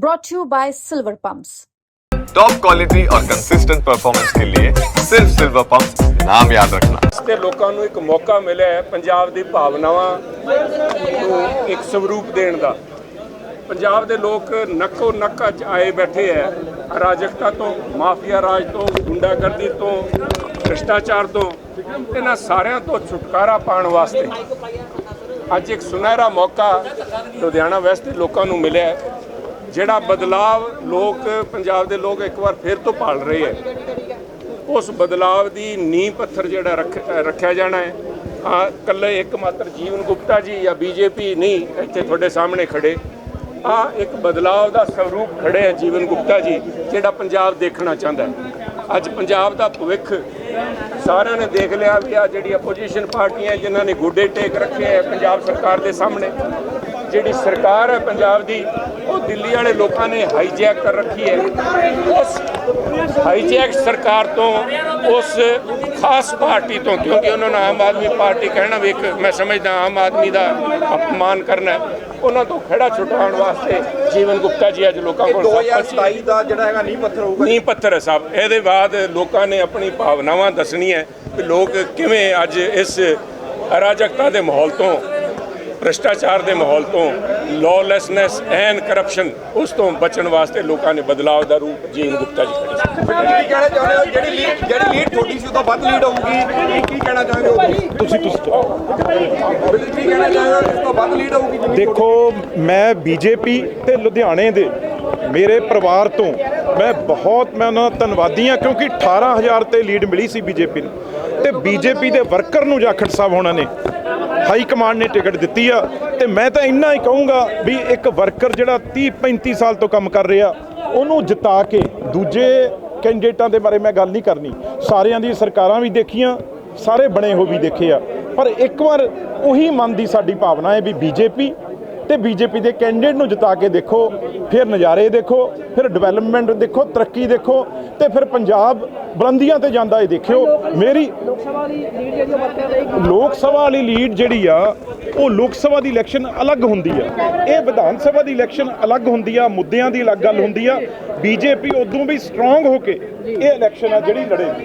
brought to you by Silver Pumps. Top quality और consistent performance के लिए सिर्फ सिल्वर पंप नाम याद रखना ਤੇ ਲੋਕਾਂ ਨੂੰ ਇੱਕ ਮੌਕਾ ਮਿਲਿਆ ਹੈ ਪੰਜਾਬ ਦੀ ਭਾਵਨਾਵਾਂ ਨੂੰ ਇੱਕ ਸਵਰੂਪ ਦੇਣ ਦਾ ਪੰਜਾਬ ਦੇ ਲੋਕ ਨੱਕੋ ਨੱਕ 'ਚ ਆਏ ਬੈਠੇ ਹੈ ਅਰਾਜਕਤਾ ਤੋਂ ਮਾਫੀਆ ਰਾਜ ਤੋਂ ਗੁੰਡਾਗਰਦੀ ਤੋਂ ਭ੍ਰਿਸ਼ਟਾਚਾਰ ਤੋਂ ਇਹਨਾਂ ਸਾਰਿਆਂ ਤੋਂ ਛੁਟਕਾਰਾ ਪਾਉਣ ਵਾਸਤੇ ਅੱਜ ਇੱਕ ਸੁਨਹਿਰਾ ਮੌਕਾ ਲੁਧਿਆਣਾ ਵੈਸਟ ਦੇ ਲੋਕਾਂ ਨੂੰ ਮਿਲਿਆ ਹੈ ਜਿਹੜਾ ਬਦਲਾਵ ਲੋਕ, ਪੰਜਾਬ ਦੇ ਲੋਕ ਇੱਕ ਵਾਰ ਫਿਰ ਤੋਂ ਭਾਲ ਰਹੇ ਹੈ। ਉਸ ਬਦਲਾਵ ਦੀ ਨੀਂਹ ਪੱਥਰ ਜਿਹੜਾ ਰੱਖ- ਰੱਖਿਆ ਜਾਣਾ ਹੈ। ਆ ਕੱਲੇ ਇੱਕ ਮਾਤਰ ਜੀਵਨ ਗੁਪਤਾ ਜੀ ਜਾਂ ਬੀਜੇਪੀ ਨਹੀਂ, ਇੱਥੇ ਤੁਹਾਡੇ ਸਾਹਮਣੇ ਖੜੇ। ਆ ਇੱਕ ਬਦਲਾਵ ਦਾ ਸਰੂਪ ਖੜੇ ਹੈ ਜੀਵਨ ਗੁਪਤਾ ਜੀ, ਜਿਹੜਾ ਪੰਜਾਬ ਦੇਖਣਾ ਚਾਹੁੰਦਾ ਹੈ। ਅੱਜ ਪੰਜਾਬ ਦਾ ਭਵਿੱਖ ਸਾਰਿਆਂ ਨੇ ਦੇਖ ਲਿਆ ਵੀ ਆ ਜਿਹੜੀ ਆਪੋਜੀਸ਼ਨ ਪਾਰਟੀਆਂ ਜਿਨ੍ਹਾਂ ਨੇ ਗੋਡੇ ਟੇਕ ਰੱਖੇ ਹੈ ਪੰਜਾਬ ਸਰਕਾਰ ਦੇ ਸਾਹਮਣੇ। ਜਿਹੜੀ ਸਰਕਾਰ ਹੈ ਪੰਜਾਬ ਦੀ ਉਹ ਦਿੱਲੀ ਵਾਲੇ ਲੋਕਾਂ ਨੇ ਹਾਈਜੈਕ ਕਰ ਰੱਖੀ ਹੈ। ਉਸ ਹਾਈਜੈਕ ਸਰਕਾਰ ਤੋਂ ਉਸ ਖਾਸ ਪਾਰਟੀ ਤੋਂ ਕਿਉਂਕਿ ਉਹਨਾਂ ਨੂੰ ਆਮ ਆਦਮੀ ਪਾਰਟੀ ਕਹਿਣਾ ਵੀ ਇੱਕ ਮੈਂ ਸਮਝਦਾ ਆਮ ਆਦਮੀ ਦਾ ਅਪਮਾਨ ਕਰਨਾ ਉਹਨਾਂ ਤੋਂ ਖੜਾ ਛੁਟਾਉਣ ਵਾਸਤੇ ਜੀਵਨ ਗੁਪਤਾ ਜੀ ਅੱਜ ਲੋਕਾਂ ਕੋਲ ਸਭ ਕੁਛ 2027 ਦਾ ਜਿਹੜਾ ਹੈਗਾ ਨੀਂਹ ਪੱਥਰ ਹੋਊਗਾ। ਨੀਂਹ ਪੱਥਰ ਹੈ ਸਾਹਿਬ। ਇਹਦੇ ਬਾਅਦ ਲੋਕਾਂ ਨੇ ਆਪਣੀ ਭਾਵਨਾਵਾਂ ਦੱਸਣੀਆਂ ਹੈ ਕਿ ਲੋਕ ਕਿਵੇਂ ਅੱਜ ਇਸ ਅਰਾਜਕਤਾ ਦੇ ਮਾਹੌਲ ਤੋਂ ਭ੍ਰਿਸ਼ਟਾਚਾਰ ਦੇ ਮਾਹੌਲ ਤੋਂ ਲਾਅਲੈਸਨੈਸ ਐਂਡ ਕਰਪਸ਼ਨ ਉਸ ਤੋਂ ਬਚਣ ਵਾਸਤੇ ਲੋਕਾਂ ਨੇ ਬਦਲਾਅ ਦਾ ਰੂਪ ਜੀਵਨ ਗੁਪਤਾ ਜੀ ਖੜੇ ਕਹਿਣਾ ਚਾਹੁੰਦੇ ਹੋ ਜਿਹੜੀ ਲੀਡ ਜਿਹੜੀ ਲੀਡ ਤੁਹਾਡੀ ਸੀ ਉਹ ਤੋਂ ਵੱਧ ਲੀਡ ਹੋਊਗੀ। ਕੀ ਕਹਿਣਾ ਚਾਹੁੰਦੇ ਹੋ? ਤੁਸੀਂ ਤੁਸੀਂ। ਕੀ ਕਹਿਣਾ ਚਾਹੁੰਦੇ ਹੋ ਇਸ ਤੋਂ ਵੱਧ ਲੀਡ ਹੋਊਗੀ ਜਿੰਨੀ ਦੇਖੋ ਮੈਂ ਬੀਜੇਪੀ ਤੇ ਲੁਧਿਆਣੇ ਦੇ ਮੇਰੇ ਪਰਿਵਾਰ ਤੋਂ ਮੈਂ ਬਹੁਤ ਮੈਂ ਉਹਨਾਂ ਦਾ ਧੰਨਵਾਦੀ ਹਾਂ ਕਿਉਂਕਿ 18000 ਤੇ ਲੀਡ ਮਿਲੀ ਸੀ ਬੀਜੇਪੀ ਨੂੰ। ਤੇ ਬੀਜੇਪੀ ਦੇ ਵਰਕਰ ਨੂੰ ਜਾਖੜ ਸਾਹਿਬ ਹੋਣਾ ਨੇ। ਹਾਈ ਕਮਾਂਡ ਨੇ ਟਿਕਟ ਦਿੱਤੀ ਆ ਤੇ ਮੈਂ ਤਾਂ ਇੰਨਾ ਹੀ ਕਹੂੰਗਾ ਵੀ ਇੱਕ ਵਰਕਰ ਜਿਹੜਾ 30 35 ਸਾਲ ਤੋਂ ਕੰਮ ਕਰ ਰਿਹਾ, ਉਹਨੂੰ ਜਿਤਾ ਕੇ ਦੂਜੇ ਕੈਂਡੀਡੇਟਾਂ ਦੇ ਬਾਰੇ ਮੈਂ ਗੱਲ ਨਹੀਂ ਕਰਨੀ। ਸਾਰਿਆਂ ਦੀ ਸਰਕਾਰਾਂ ਵੀ ਦੇਖੀਆਂ, ਸਾਰੇ ਬਣੇ ਹੋ ਵੀ ਦੇਖੇ ਆ। ਪਰ ਇੱਕ ਵਾਰ ਉਹੀ ਮਨ ਦੀ ਸਾਡੀ ਭਾਵਨਾ ਹੈ ਵੀ ਬੀਜੇਪੀ ਤੇ ਬੀਜੇਪੀ ਦੇ ਕੈਂਡੀਡੇਟ ਨੂੰ ਜਿਤਾ ਕੇ ਦੇਖੋ ਫਿਰ ਨਜ਼ਾਰੇ ਦੇਖੋ ਫਿਰ ਡਿਵੈਲਪਮੈਂਟ ਦੇਖੋ ਤਰੱਕੀ ਦੇਖੋ ਤੇ ਫਿਰ ਪੰਜਾਬ ਬੁਲੰਦੀਆਂ ਤੇ ਜਾਂਦਾ ਇਹ ਦੇਖਿਓ। ਮੇਰੀ ਲੋਕ ਸਭਾ ਵਾਲੀ ਲੀਡ ਜਿਹੜੀ ਆ ਉਹ ਲੋਕ ਸਭਾ ਦੀ ਇਲੈਕਸ਼ਨ ਅਲੱਗ ਹੁੰਦੀ ਆ। ਇਹ ਵਿਧਾਨ ਸਭਾ ਦੀ ਇਲੈਕਸ਼ਨ ਅਲੱਗ ਹੁੰਦੀ ਆ ਮੁੱਦਿਆਂ ਦੀ ਅਲੱਗ ਗੱਲ ਹੁੰਦੀ ਆ। ਬੀਜੇਪੀ ਉਦੋਂ ਵੀ ਸਟਰੋਂਗ ਹੋ ਕੇ ਇਹ ਇਲੈਕਸ਼ਨ ਆ ਜਿਹੜੀ ਲੜੇਗੀ